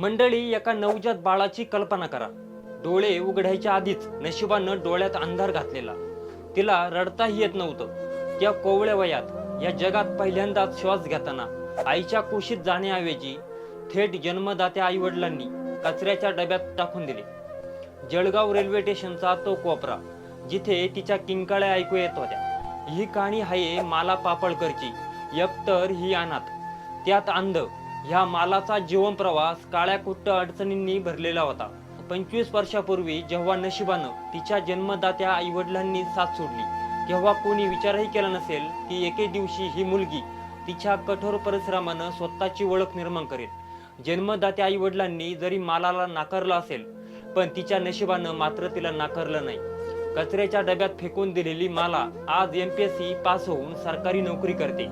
मंडळी एका नवजात बाळाची कल्पना करा. डोळे उघडायच्या आधीच नशिबानं डोळ्यात अंधार घातलेला. तिला रडताही येत नव्हतं. त्या कोवळ्या वयात या जगात पहिल्यांदाच श्वास घेताना आईच्या कुशीत जाण्याऐवजी थेट जन्मदात्या आई वडिलांनी कचऱ्याच्या डब्यात टाकून दिले. जळगाव रेल्वे स्टेशनचा तो कोपरा जिथे तिच्या किंकाळ्या ऐकू येत होत्या. ही कहाणी आहे माला पापळकरची एकतर ही अनाथ. त्यात अंध ह्या मालाचा जीवन प्रवास काळ्या कुट्ट अडचणींनी भरलेला होता. पंचवीस वर्षापूर्वी जेव्हा नशिबानं तिच्या जन्मदात्या आई वडिलांनी साथ सोडली तेव्हा कोणी विचारही केला नसेल की एके दिवशी ही मुलगी तिच्या कठोर परिश्रमानं स्वतःची ओळख निर्माण करेल. जन्मदात्या आई वडिलांनी जरी मालाला नाकारलं असेल पण तिच्या नशिबानं मात्र तिला नाकारलं नाही. कचऱ्याच्या डब्यात फेकून दिलेली माला आज M P S C pass होऊन सरकारी नोकरी करते.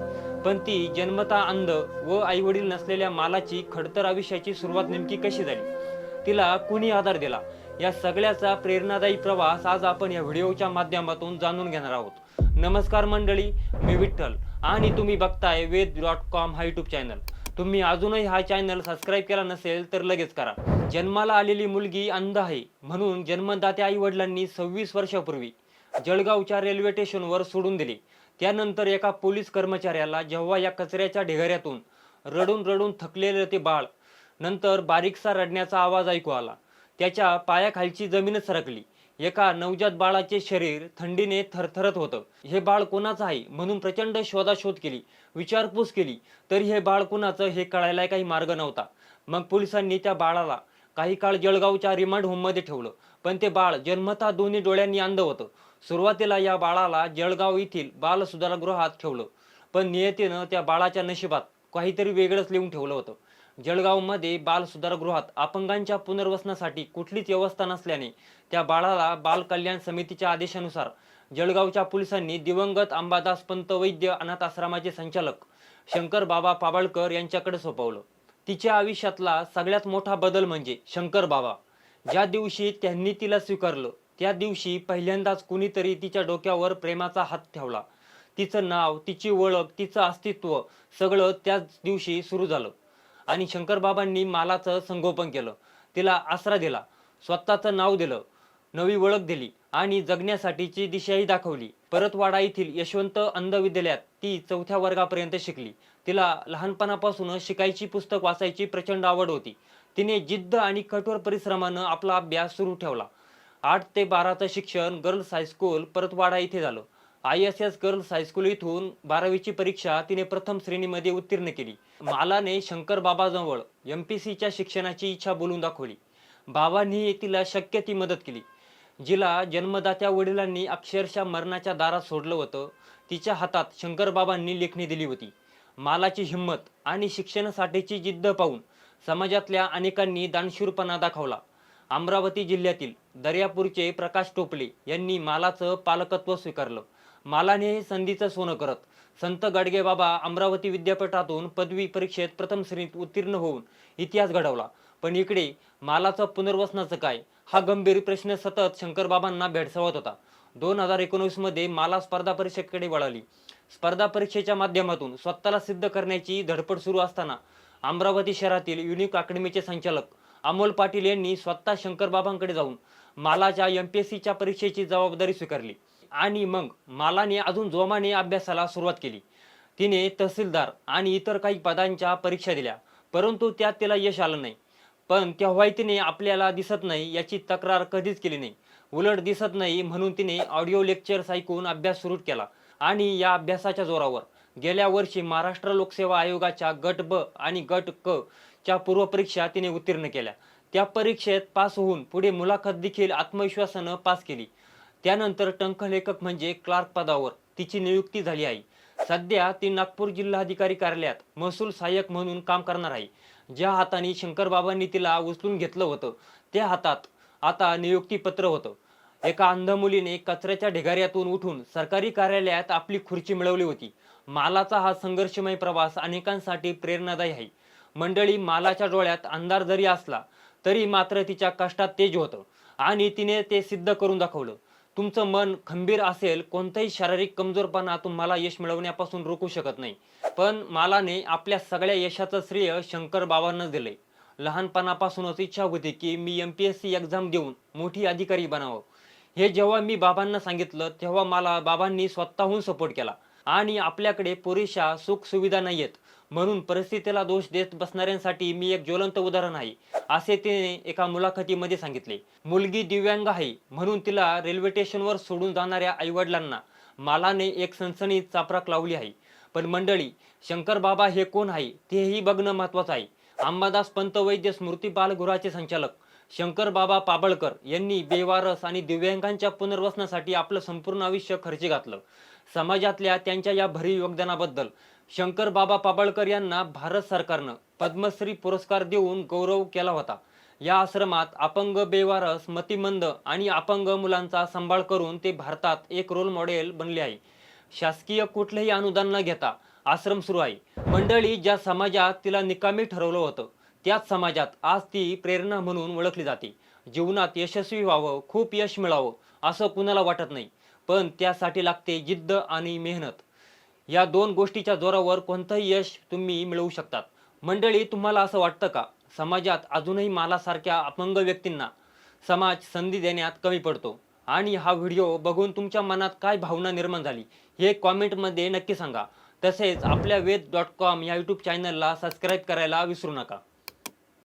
पण ती जन्मता अंध व आईवडील नसलेल्या मालाची खडतर आयुष्याची सुरुवात नेमकी कशी झाली? तिला कुणी आधार दिला? या सगळ्याचा प्रेरणादायी प्रवास आज आपण या व्हिडिओच्या माध्यमातून जाणून घेणार आहोत. नमस्कार मंडळी मी विठ्ठल आणि तुम्ही बघताय वेद डॉट कॉम हा यूट्यूब चॅनल. तुम्ही अजूनही हा चॅनल सबस्क्राईब केला नसेल तर लगेच करा. जन्माला आलेली मुलगी अंध आहे म्हणून जन्मदात्या आई वडिलांनी सव्वीस वर्षापूर्वी जळगावच्या रेल्वे स्टेशनवर सोडून दिली. त्यानंतर एका पोलीस कर्मचाऱ्याला जेव्हा या कचऱ्याच्या ढिगाऱ्यातून रडून रडून थकलेले ते बाळ नंतर बारीकसा रडण्याचा आवाज ऐकू आला. त्याच्या पायाखालची जमीनच सरकली. एका नवजात बाळाचे शरीर थंडीने थरथरत होतं. हे बाळ कोणाचं आहे? म्हणून प्रचंड शोधाशोध केली विचारपूस केली. तरी हे बाळ कुणाचं हे कळायला काही मार्ग नव्हता. मग पोलिसांनी त्या बाळाला काही काळ जळगावच्या रिमांड होममध्ये ठेवलं. पण ते बाळ जन्मतः दोन्ही डोळ्यांनी अंध होतं. सुरुवातीला या बाळाला जळगाव येथील बाल सुधारगृहात ठेवलं. पण नियतीनं त्या बाळाच्या नशिबात काहीतरी वेगळंच लिहून ठेवलं होतं. जळगावमध्ये बाल सुधारगृहात अपंगांच्या पुनर्वसनासाठी कुठलीच व्यवस्था नसल्याने त्या बाळाला बाल कल्याण समितीच्या आदेशानुसार जळगावच्या पोलिसांनी दिवंगत अंबादास पंत वैद्य अनाथ आश्रमाचे संचालक शंकर बाबा पाबळकर यांच्याकडे सोपवलं. तिच्या आयुष्यातला सगळ्यात मोठा बदल म्हणजे शंकर बाबा. ज्या दिवशी त्यांनी तिला स्वीकारलं त्या दिवशी पहिल्यांदाच कुणीतरी तिच्या डोक्यावर प्रेमाचा हात ठेवला. तिचं नाव तिची ओळख तिचं अस्तित्व सगळं त्याच दिवशी सुरू झालं. आणि शंकरबाबांनी मालाचं संगोपन केलं. तिला आसरा दिला स्वतःचं नाव दिलं नवी ओळख दिली आणि जगण्यासाठीची दिशाही दाखवली. परतवाडा येथील यशवंत अंध विद्यालयात ती चौथ्या वर्गापर्यंत शिकली. तिला लहानपणापासूनच शिकायची पुस्तक वाचायची प्रचंड आवड होती. तिने जिद्द आणि कठोर परिश्रमानं आपला अभ्यास सुरू ठेवला. आठ ते बाराचं शिक्षण गर्ल्स हायस्कूल परतवाडा येथे झालं. I S S girls high school इथून बारावीची परीक्षा तिने प्रथम श्रेणीमध्ये उत्तीर्ण केली. मालाने शंकर बाबाजवळ एम पी सीच्या शिक्षणाची इच्छा बोलून दाखवली. बाबांनी तिला शक्य ती मदत केली. जिला जन्मदात्या वडिलांनी अक्षरशः मरणाच्या दारात सोडलं होतं. तिच्या हातात शंकरबाबांनी लेखणी दिली होती. मालाची हिंमत आणि शिक्षणासाठीची जिद्द पाहून समाजातल्या अनेकांनी दानशूरपणा दाखवला. अमरावती जिल्ह्यातील दर्यापूरचे प्रकाश टोपले यांनी मालाचं पालकत्व स्वीकारलं. मालाने हे संधीचं सोनं करत संत गाडगेबाबा अमरावती विद्यापीठातून पदवी परीक्षेत प्रथम श्रेणीत उत्तीर्ण होऊन इतिहास घडवला. पण इकडे मालाचं पुनर्वसनाचं काय? हा गंभीर प्रश्न सतत शंकरबाबांना भेडसावत होता. दोन हजार एकोणवीसमध्ये माला स्पर्धा परीक्षेकडे वळाली. स्पर्धा परीक्षेच्या माध्यमातून स्वतःला सिद्ध करण्याची धडपड सुरू असताना अमरावती शहरातील युनिक अकॅडमीचे संचालक अमोल पाटील यांनी स्वतः शंकरबाबांकडे जाऊन मालाच्या एम पी एस सीच्या परीक्षेची जबाबदारी स्वीकारली आणि मग मालाने अजून जोमाने अभ्यासाला सुरुवात केली. तिने तहसीलदार आणि इतर काही पदांच्या परीक्षा दिल्या परंतु त्यात तिला यश आलं नाही. पण तेव्हाही तिने आपल्याला दिसत नाही याची तक्रार कधीच केली नाही. उलट दिसत नाही म्हणून तिने ऑडिओ लेक्चर्स ऐकून अभ्यास सुरू केला आणि या अभ्यासाच्या जोरावर गेल्या वर्षी महाराष्ट्र लोकसेवा आयोगाच्या गट ब आणि गट क च्या पूर्वपरीक्षा तिने उत्तीर्ण केल्या. त्या परीक्षेत पास होऊन पुढे मुलाखत देखील आत्मविश्वासानं पास केली. त्यानंतर टंकलेखक म्हणजे क्लार्क पदावर तिची नियुक्ती झाली आहे. सध्या ती नागपूर जिल्हाधिकारी कार्यालयात महसूल सहाय्यक म्हणून काम करणार आहे. ज्या हाताने शंकरबाबांनी तिला उचलून घेतलं होतं त्या हातात आता नियुक्तीपत्र होतं. एका अंध मुलीने कचऱ्याच्या ढिगाऱ्यातून उठून सरकारी कार्यालयात आपली खुर्ची मिळवली होती. मालाचा हा संघर्षमय प्रवास अनेकांसाठी प्रेरणादायी आहे. मंडळी मालाच्या डोळ्यात अंधार जरी असला तरी मात्र तिच्या कष्टात तेज होतं आणि तिने ते सिद्ध करून दाखवलं. तुमचं मन खंबीर असेल कोणताही शारीरिक कमजोरपणा तुम्हाला यश मिळवण्यापासून रोखू शकत नाही. पण मालाने आपल्या सगळ्या यशाचं श्रेय शंकर बाबांनाच दिले लहानपणापासूनच इच्छा होती की मी M P S C exam देऊन मोठी अधिकारी बनावं. हे जेव्हा मी बाबांना सांगितलं तेव्हा मला बाबांनी स्वतःहून सपोर्ट केला. आणि आपल्याकडे पुरेशा सुख सुविधा नाहीयेत. म्हणून परिस्थितीला दोष देत बसणाऱ्यांसाठी मी एक ज्वलंत उदाहरण आहे असे तिने एका मुलाखतीमध्ये सांगितले. मुलगी दिव्यांग आहे म्हणून तिला रेल्वे स्टेशनवर सोडून जाणाऱ्या आईवडिलांना मालाने एक सनसनीत चापराक लावली आहे. पण मंडळी शंकर बाबा हे कोण आहे तेही बघणं महत्वाचं आहे. अंबादास पंत वैद्य स्मृती बालगृहाचे संचालक शंकर बाबा पाबळकर यांनी बेवारस आणि दिव्यांगांच्या पुनर्वसनासाठी आपलं संपूर्ण आयुष्य खर्ची घातलं. समाजातल्या त्यांच्या या भरीव योगदानाबद्दल शंकर बाबा पाबळकर यांना भारत सरकारनं पद्मश्री पुरस्कार देऊन गौरव केला होता. या आश्रमात अपंग बेवारस मतिमंद आणि अपंग मुलांचा सांभाळ करून ते भारतात एक रोल मॉडेल बनले आहे. शासकीय कुठलेही अनुदान न घेता आश्रम सुरू आहे. मंडळी ज्या समाजात तिला निकामी ठरवलं होतं त्याच समाजात आज ती प्रेरणा म्हणून ओळखली जाते. जीवनात यशस्वी व्हावं खूप यश मिळावं असं कुणाला वाटत नाही. पण त्यासाठी लागते जिद्द आणि मेहनत. या दोन गोष्टीच्या जोरावर कोणतंही यश तुम्ही मिळवू शकतात. मंडळी तुम्हाला असं वाटतं का? समाजात अजूनही मालासारख्या अपंग व्यक्तींना समाज संधी देण्यात कमी पडतो. आणि हा व्हिडिओ बघून तुमच्या मनात काय भावना निर्माण झाली हे कॉमेंटमध्ये नक्की सांगा. तसेच आपल्या वेद डॉट कॉम या यूट्यूब चॅनलला सबस्क्राईब करायला विसरू नका.